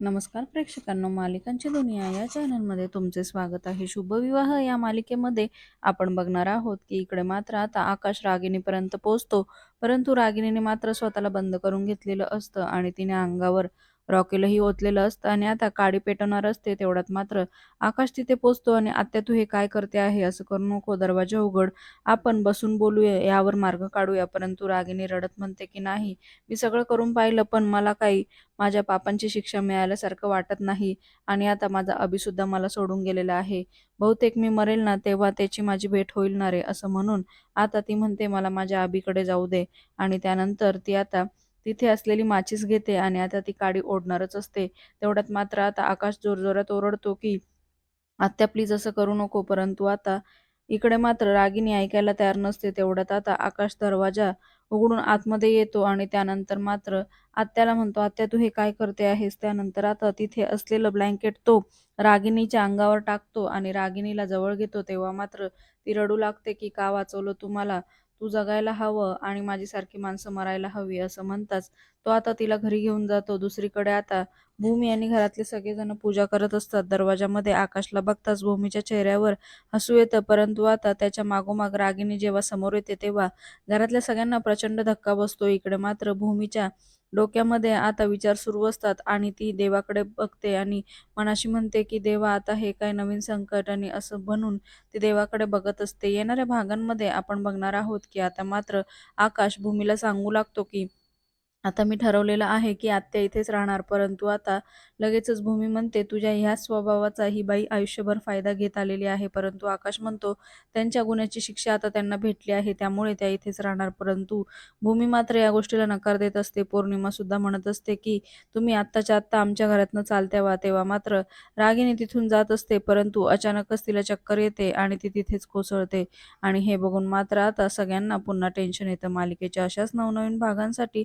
नमस्कार प्रेक्षकांनो मालिकांची दुनिया या चॅनलमध्ये तुमचे स्वागत आहे. शुभविवाह या मालिकेमध्ये आपण बघणार आहोत की इकडे मात्र आता आकाश रागिणीपर्यंत पोहोचतो. परंतु रागिणीने मात्र स्वतःला बंद करून घेतलेलं असतं आणि तिने अंगावर रॉकेलही ओतलेलं असतं आणि आता काडी पेटवणार असते तेवढ्यात मात्र आकाश तिथे पोचतो आणि आत्या तू हे काय करते आहे असं करू नको दरवाजा उघड. आपण बसून बोलूया यावर मार्ग काढूया परंतु रागिनी रडत म्हणते की नाही मी सगळं करून पाहिलं पण मला काही माझ्या पापांची शिक्षा मिळाल्यासारखं वाटत नाही आणि आता माझा अभिसुद्धा मला सोडून गेलेला आहे. बहुतेक मी मरेल ना तेव्हा त्याची माझी भेट होईल ना रे असं म्हणून आता ती म्हणते मला माझ्या आबीकडे जाऊ दे. आणि त्यानंतर ती आता तिथे असलेली माचीस घेते आणि आता ती काडी ओढणारच असते. तेवढ्यात मात्र आता आकाश जोरजोरात ओरडतो की आत्या प्लीज असं करू नको. परंतु आता इकडे मात्र रागिनी ऐकायला तयार नसते. तेवढ्यात आता आकाश दरवाजा उघडून आतमध्ये येतो आणि त्यानंतर मात्र आत्याला म्हणतो आत्या तू हे काय करते आहेस? त्यानंतर आता तिथे असलेलं ब्लँकेट तो रागिनीच्या अंगावर टाकतो आणि रागिनीला जवळ घेतो. तेव्हा मात्र ती रडू लागते की का वाचवलं तुम्हाला तू जगायला हवं आणि माझी सारखी माणसं मरायला हवी असं म्हणताच तो आता तिला घरी घेऊन जातो. दुसरीकडे आता भूमी आणि घरातले सगळेजण पूजा करत असतात. दरवाजामध्ये आकाशला बघताच भूमीच्या चेहऱ्यावर हसू येतं. परंतु आता त्याच्या मागोमाग रागिनी जेव्हा समोर येते तेव्हा घरातल्या सगळ्यांना प्रचंड धक्का बसतो. इकडे मात्र भूमीच्या डोक्यामध्ये आता विचार सुरू असतात आणि ती देवाकडे बघते आणि मनाशी म्हणते की देवा आता हे काय नवीन संकट आणि असं बनून ती देवाकडे बघत असते. येणाऱ्या भागांमध्ये आपण बघणार आहोत की आता मात्र आकाश भूमीला सांगू लागतो की आता मी ठरवलेलं आहे की आत्या इथेच राहणार परंतु आता लगेचच भूमी म्हणते तुझ्या ह्या स्वभावाचा ही बाई आयुष्यभर फायदा घेत आलेली आहे. परंतु आकाश म्हणतो त्यांच्या गुन्ह्याची शिक्षा आता त्यांना भेटली आहे त्यामुळे त्या इथेच राहणार. परंतु भूमी मात्र या गोष्टीला नकार देत असते. पौर्णिमा सुद्धा म्हणत असते की तुम्ही आत्ताच्या आत्ता आमच्या घरातनं चालत्या वा तेव्हा मात्र रागिनी तिथून जात असते परंतु अचानकच तिला चक्कर येते आणि ती तिथेच कोसळते. आणि हे बघून मात्र आता सगळ्यांना पुन्हा टेन्शन येतं. मालिकेच्या अशाच नवनवीन भागांसाठी